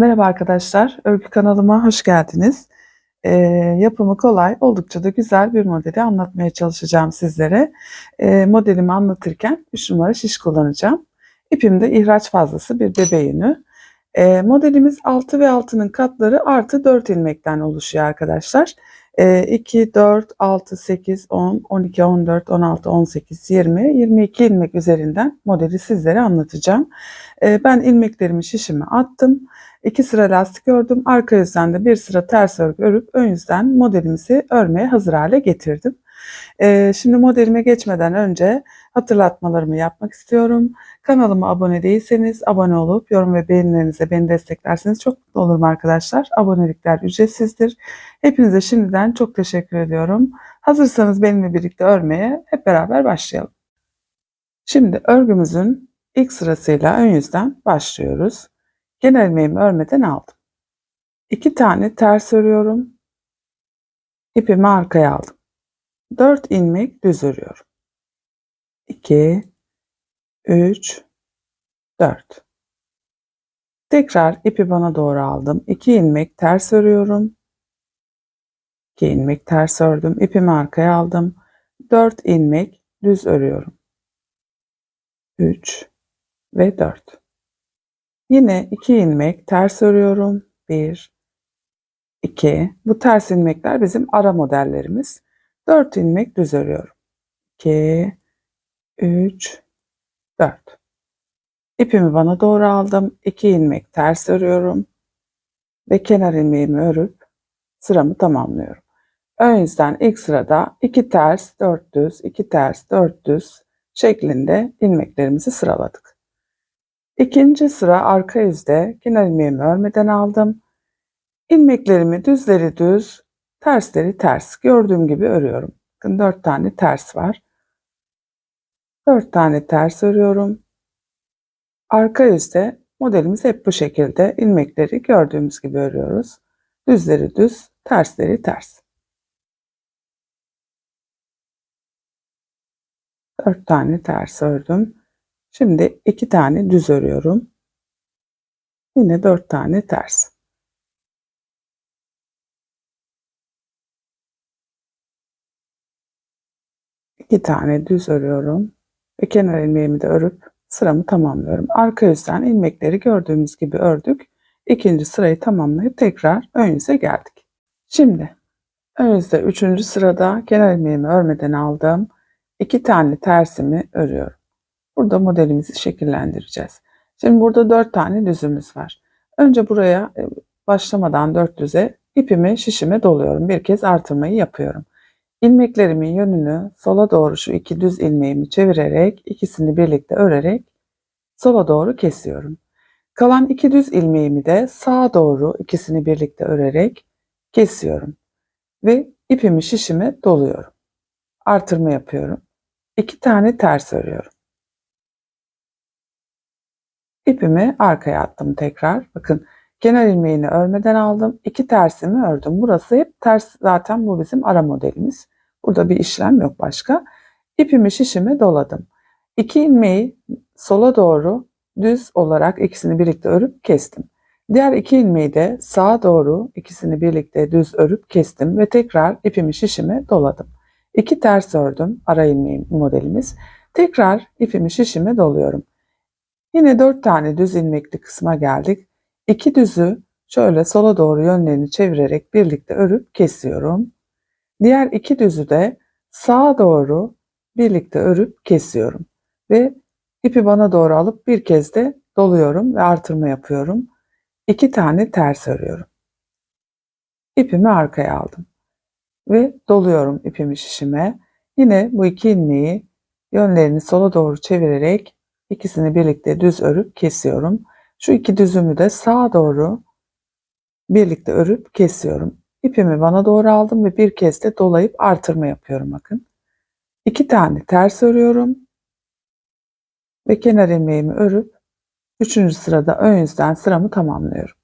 Merhaba arkadaşlar, örgü kanalıma hoş geldiniz. Ee, yapımı kolay, oldukça da güzel bir modeli anlatmaya çalışacağım sizlere. Ee, modelimi anlatırken 3 numara şiş kullanacağım. İpim de ihraç fazlası bir bebe yünü. Ee, modelimiz 6 ve altının katları artı 4 ilmekten oluşuyor arkadaşlar. Ee, 2, 4, 6, 8, 10, 12, 14, 16, 18, 20, 22 ilmek üzerinden modeli sizlere anlatacağım. Ee, ben ilmeklerimi şişime attım. İki sıra lastik ördüm. Arka yüzden de bir sıra ters örgü örüp ön yüzden modelimizi örmeye hazır hale getirdim. Ee, şimdi modelime geçmeden önce hatırlatmalarımı yapmak istiyorum. Kanalıma abone değilseniz abone olup yorum ve beğenilerinize beni desteklerseniz çok mutlu olurum arkadaşlar. Abonelikler ücretsizdir. Hepinize şimdiden çok teşekkür ediyorum. Hazırsanız benimle birlikte örmeye hep beraber başlayalım. Şimdi örgümüzün ilk sırasıyla ön yüzden başlıyoruz. Genel ilmeğimi örmeden aldım. İki tane ters örüyorum. İpimi arkaya aldım. 4 ilmek düz örüyorum. 2 3 4 Tekrar ipi bana doğru aldım. 2 ilmek ters örüyorum. 2 ilmek ters ördüm. İpimi arkaya aldım. 4 ilmek düz örüyorum. 3 ve 4. Yine 2 ilmek ters örüyorum. 1 2 Bu ters ilmekler bizim ara modellerimiz. 4 ilmek düz örüyorum. 2 3 4 İpimi bana doğru aldım. 2 ilmek ters örüyorum ve kenar ilmeğimi örüp sıramı tamamlıyorum. Ön yüzden ilk sırada 2 ters, 4 düz, 2 ters, 4 düz şeklinde ilmeklerimizi sıraladık. İkinci sıra arka yüzde kenar ilmeğimi örmeden aldım. İlmeklerimi düzleri düz, tersleri ters gördüğüm gibi örüyorum. Bakın 4 tane ters var. 4 tane ters örüyorum. Arka yüzde modelimiz hep bu şekilde ilmekleri gördüğümüz gibi örüyoruz. Düzleri düz, tersleri ters. 4 tane ters ördüm. Şimdi 2 tane düz örüyorum. Yine 4 tane ters. İki tane düz örüyorum ve kenar ilmeğimi de örüp sıramı tamamlıyorum. Arka yüzden ilmekleri gördüğümüz gibi ördük. İkinci sırayı tamamlayıp tekrar ön yüze geldik. Şimdi ön yüzde üçüncü sırada kenar ilmeğimi örmeden aldım. İki tane tersimi örüyorum. Burada modelimizi şekillendireceğiz. Şimdi burada dört tane düzümüz var. Önce buraya e, başlamadan dört düze ipimi şişime doluyorum. Bir kez artırmayı yapıyorum. İlmeklerimin yönünü sola doğru şu iki düz ilmeğimi çevirerek ikisini birlikte örerek sola doğru kesiyorum. Kalan iki düz ilmeğimi de sağa doğru ikisini birlikte örerek kesiyorum. Ve ipimi şişime doluyorum. Artırma yapıyorum. İki tane ters örüyorum. İpimi arkaya attım tekrar. Bakın kenar ilmeğini örmeden aldım. İki tersimi ördüm. Burası hep ters zaten bu bizim ara modelimiz. Burada bir işlem yok başka. İpimi şişime doladım. İki ilmeği sola doğru düz olarak ikisini birlikte örüp kestim. Diğer iki ilmeği de sağa doğru ikisini birlikte düz örüp kestim ve tekrar ipimi şişime doladım. İki ters ördüm ara ilmeğim modelimiz. Tekrar ipimi şişime doluyorum. Yine 4 tane düz ilmekli kısma geldik. İki düzü şöyle sola doğru yönlerini çevirerek birlikte örüp kesiyorum. Diğer iki düzü de sağa doğru birlikte örüp kesiyorum. Ve ipi bana doğru alıp bir kez de doluyorum ve artırma yapıyorum. İki tane ters örüyorum. İpimi arkaya aldım. Ve doluyorum ipimi şişime. Yine bu iki ilmeği yönlerini sola doğru çevirerek İkisini birlikte düz örüp kesiyorum. Şu iki düzümü de sağa doğru birlikte örüp kesiyorum. İpimi bana doğru aldım ve bir kez de dolayıp artırma yapıyorum bakın. İki tane ters örüyorum. Ve kenar ilmeğimi örüp üçüncü sırada ön yüzden sıramı tamamlıyorum.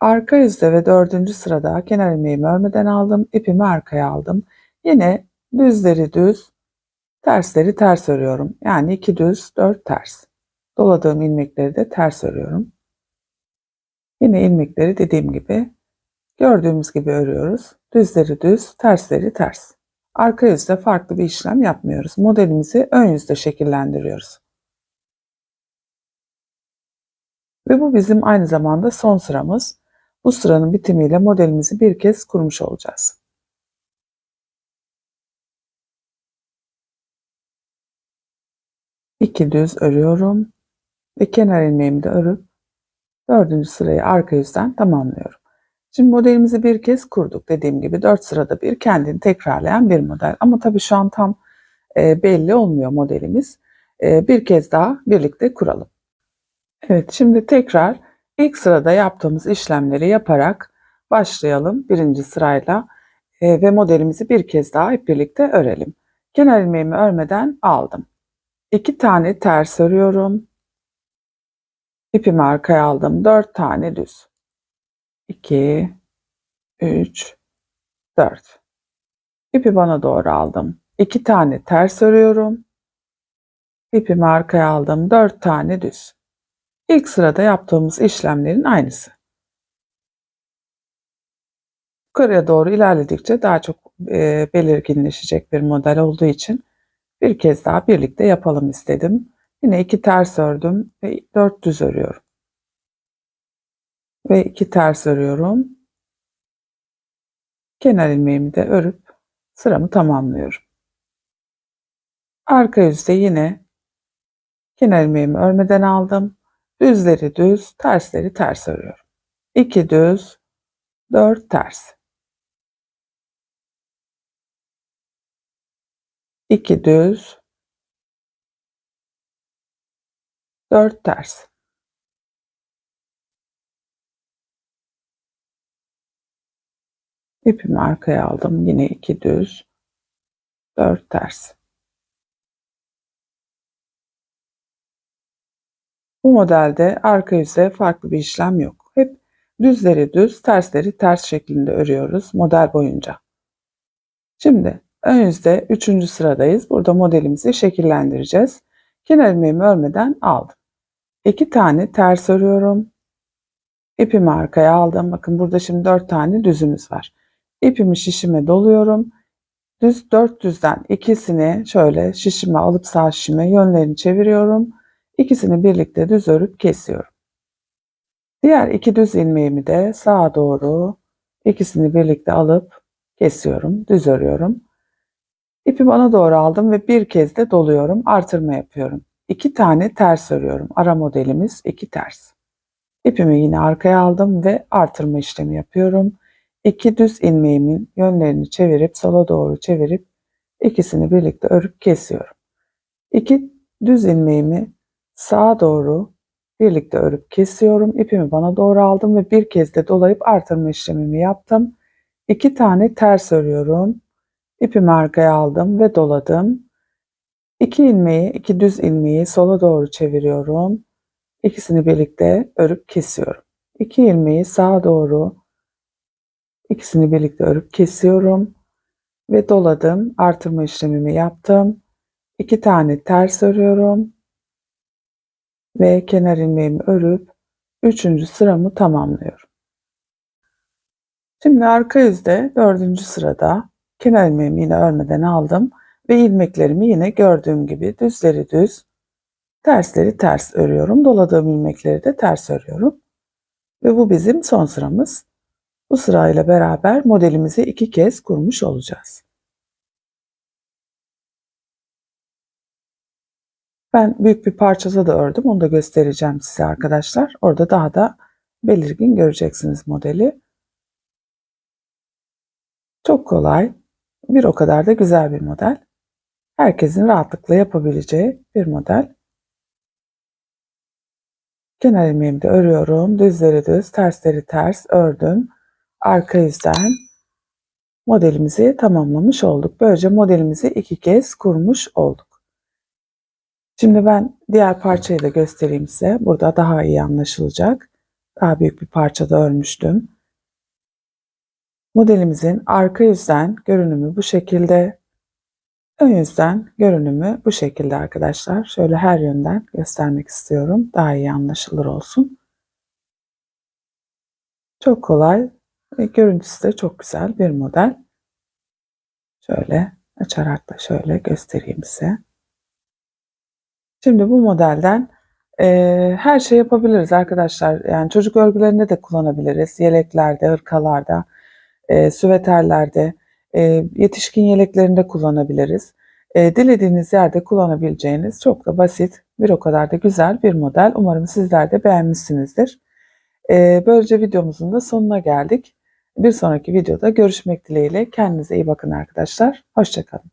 Arka yüzde ve dördüncü sırada kenar ilmeğimi örmeden aldım. ipimi arkaya aldım. Yine düzleri düz, Tersleri ters örüyorum. Yani iki düz, dört ters. Doladığım ilmekleri de ters örüyorum. Yine ilmekleri dediğim gibi gördüğümüz gibi örüyoruz. Düzleri düz, tersleri ters. Arka yüzde farklı bir işlem yapmıyoruz. Modelimizi ön yüzde şekillendiriyoruz. Ve bu bizim aynı zamanda son sıramız. Bu sıranın bitimiyle modelimizi bir kez kurmuş olacağız. İki düz örüyorum ve kenar ilmeğimi de örüp dördüncü sırayı arka yüzden tamamlıyorum. Şimdi modelimizi bir kez kurduk. Dediğim gibi dört sırada bir kendini tekrarlayan bir model. Ama tabii şu an tam e, belli olmuyor modelimiz. E, bir kez daha birlikte kuralım. Evet şimdi tekrar ilk sırada yaptığımız işlemleri yaparak başlayalım birinci sırayla e, ve modelimizi bir kez daha hep birlikte örelim. Kenar ilmeğimi örmeden aldım. İki tane ters örüyorum. İpimi arkaya aldım. Dört tane düz. 2, 3, 4. İpi bana doğru aldım. 2 tane ters örüyorum. İpimi arkaya aldım. 4 tane düz. İlk sırada yaptığımız işlemlerin aynısı. Yukarıya doğru ilerledikçe daha çok e, belirginleşecek bir model olduğu için bir kez daha birlikte yapalım istedim. Yine iki ters ördüm ve dört düz örüyorum. Ve iki ters örüyorum. Kenar ilmeğimi de örüp sıramı tamamlıyorum. Arka yüzde yine kenar ilmeğimi örmeden aldım. Düzleri düz, tersleri ters örüyorum. 2 düz, 4 ters. 2 düz, 4 ters. İpimi arkaya aldım. Yine 2 düz, 4 ters. Bu modelde arka yüze farklı bir işlem yok. Hep düzleri düz, tersleri ters şeklinde örüyoruz model boyunca. Şimdi ön yüzde 3. sıradayız. Burada modelimizi şekillendireceğiz. Kenar ilmeğimi örmeden aldım. 2 tane ters örüyorum. İpimi arkaya aldım. Bakın burada şimdi 4 tane düzümüz var. İpimi şişime doluyorum. Düz 4 düzden ikisini şöyle şişime alıp sağ şişime yönlerini çeviriyorum İkisini birlikte düz örüp kesiyorum. Diğer iki düz ilmeğimi de sağa doğru ikisini birlikte alıp kesiyorum, düz örüyorum. İpi bana doğru aldım ve bir kez de doluyorum, artırma yapıyorum. İki tane ters örüyorum. Ara modelimiz iki ters. İpimi yine arkaya aldım ve artırma işlemi yapıyorum. İki düz ilmeğimin yönlerini çevirip sola doğru çevirip ikisini birlikte örüp kesiyorum. İki düz ilmeğimi sağa doğru birlikte örüp kesiyorum. İpimi bana doğru aldım ve bir kez de dolayıp artırma işlemimi yaptım. İki tane ters örüyorum. İpimi arkaya aldım ve doladım. İki ilmeği, iki düz ilmeği sola doğru çeviriyorum. İkisini birlikte örüp kesiyorum. İki ilmeği sağa doğru ikisini birlikte örüp kesiyorum ve doladım. Artırma işlemimi yaptım. İki tane ters örüyorum ve kenar ilmeğimi örüp üçüncü sıramı tamamlıyorum. Şimdi arka yüzde dördüncü sırada kenar ilmeğimi yine örmeden aldım ve ilmeklerimi yine gördüğüm gibi düzleri düz, tersleri ters örüyorum. Doladığım ilmekleri de ters örüyorum. Ve bu bizim son sıramız. Bu sırayla beraber modelimizi iki kez kurmuş olacağız. Ben büyük bir parçada da ördüm. Onu da göstereceğim size arkadaşlar. Orada daha da belirgin göreceksiniz modeli. Çok kolay. Bir o kadar da güzel bir model. Herkesin rahatlıkla yapabileceği bir model. Kenar ilmeğimi de örüyorum. Düzleri düz, tersleri ters ördüm. Arka yüzden modelimizi tamamlamış olduk. Böylece modelimizi iki kez kurmuş olduk. Şimdi ben diğer parçayı da göstereyim size. Burada daha iyi anlaşılacak. Daha büyük bir parçada örmüştüm. Modelimizin arka yüzden görünümü bu şekilde. Ön yüzden görünümü bu şekilde arkadaşlar. Şöyle her yönden göstermek istiyorum. Daha iyi anlaşılır olsun. Çok kolay ve görüntüsü de çok güzel bir model. Şöyle açarak da şöyle göstereyim size. Şimdi bu modelden eee, her şey yapabiliriz arkadaşlar. Yani çocuk örgülerinde de kullanabiliriz. Yeleklerde, hırkalarda, eee, süveterlerde, eee, yetişkin yeleklerinde kullanabiliriz. Eee, dilediğiniz yerde kullanabileceğiniz çok da basit, bir o kadar da güzel bir model. Umarım sizler de beğenmişsinizdir. Eee, böylece videomuzun da sonuna geldik. Bir sonraki videoda görüşmek dileğiyle. Kendinize iyi bakın arkadaşlar. Hoşçakalın.